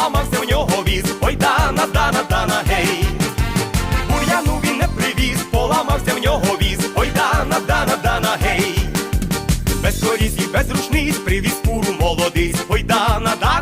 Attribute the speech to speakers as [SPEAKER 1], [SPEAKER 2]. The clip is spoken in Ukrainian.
[SPEAKER 1] поламався в нього віз. Ой, дана, дана, дана, гей. Бур'яну він не привіз, поламався в нього віз. Ой, дана, дана, дана, гей. Без коріз без рушниць привіз пуру молодиць. Ой, дана, дана.